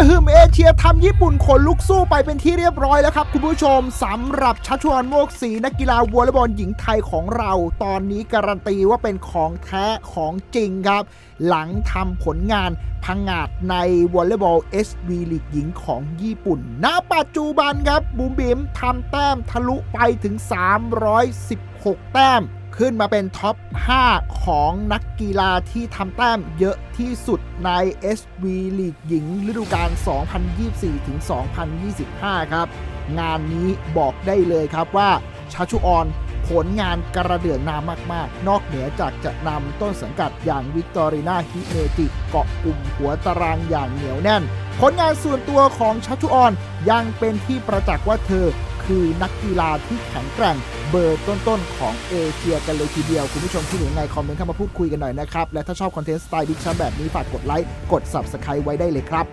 ระหึ่มเอเชียทำญี่ปุ่นขนลุกสู้ไปเป็นที่เรียบร้อยแล้วครับ คุณผู้ชมสำหรับชัชวอนโมกศรีนักกีฬาวอลเลย์บอลหญิงไทยของเรา ตอนนี้การันตีว่าเป็นของแท้ของจริงครับ หลังทำผลงานพังงาดในวอลเลย์บอล SV ลีกหญิงของญี่ปุ่น ณ ปัจจุบันครับบูมบิมทำแต้มทะลุไปถึง 316 แต้ม ขึ้นมาเป็นท็อป 5 ของนักกีฬาที่ทำแต้มเยอะที่สุดใน SV ลีกหญิง ฤดูกาล 2024-2025 ครับ งานนี้บอกได้เลยครับว่าชาชูออนผลงานกระเดื่องนามมาก ๆ นอกเหนือจากจะนำต้นสังกัดอย่างวิกตอรีนาฮิเมจิเกาะกลุ่มหัวตารางอย่างเหนียวแน่น ผลงานส่วนตัวของชัชชุออนยังเป็นที่ประจักษ์ว่าเธอ คือนักกีฬาที่แข็งแกร่งเบอร์ต้นๆของเอเชียกันเลยทีเดียว คุณผู้ชมที่อยู่ในคอมเมนต์เข้ามาพูดคุยกันหน่อยนะครับ และถ้าชอบคอนเทนต์สไตล์ดิฉันแบบนี้ฝากกดไลค์กด Subscribe ไว้ได้เลยครับ